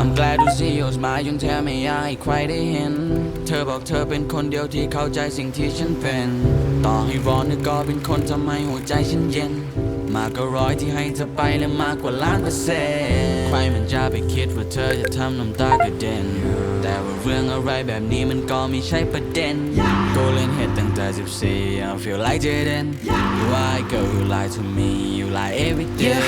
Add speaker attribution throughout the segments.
Speaker 1: I'm glad to see your smile ยังแทบไม่อยากให้ใครได้เห็น เธอบอกเธอเป็นคนเดียวที่เข้าใจสิ่งที่ฉันเป็น ต่อให้ร้อนก็เป็นคนทำให้หัวใจฉันเย็น มากกว่าร้อยที่ให้เธอไปและมากกว่าล้านเปอร์เซ็นต์ใครมันจะไปคิดว่าเธอจะทำน้ำตากระเด็น แต่ว่าเรื่องอะไรแบบนี้มันก็ไม่ใช่ประเด็นกูเล่นเหตุตั้งแต่ 14 I feel like Jaden You lie girl you lie to me you lie every day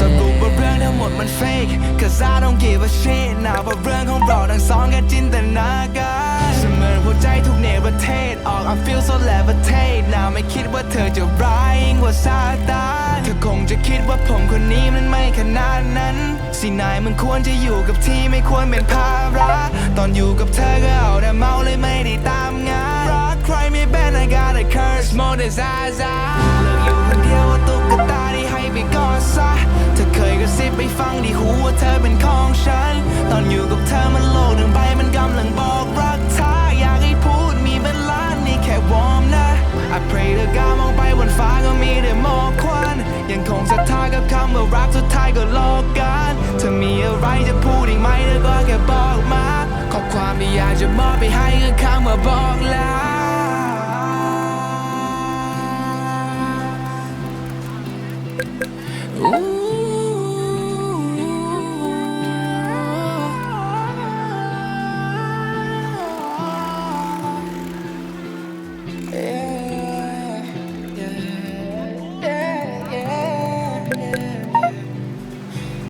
Speaker 2: สรุปว่าเรื่องทั้งหมดมัน fake Cause I don't give a shit นะว่าเรื่องของเราทั้งสองแค่จินตนาการเสมือนหัวใจทุกเนรเทศออก I feel so levitate นะไม่คิดว่าเธอจะร้ายยิ่งกว่าซาตานเธอคงจะคิดว่าผมคนนี้มันไม่ขนาดนั้น สินายมันควรจะอยู่กับที่ไม่ควรเป็นภาระตอนอยู่กับเธอก็เอาแต่เมาเลยไม่ได้ตามงานรักใครไม่เป็น I got a curse more than เธอเป็นของฉัน ตอนอยู่กับเธอมันโลกหนึ่งใบมันกำลังบอกรักเธออยากให้พูดมีเป็นล้านนี่แค่วอร์มนะ I pray เธอกล้ามองไปบนฟ้าก็มีแต่หมอกควันยังคงศรัทธากับคำว่ารักสุดท้ายก็โลกกันเธอมีอะไรจะพูดอีกไหมเธอก็แค่บอกมา ขอความที่อยากจะมอบไปให้คือคำว่าบอกลา Yeah.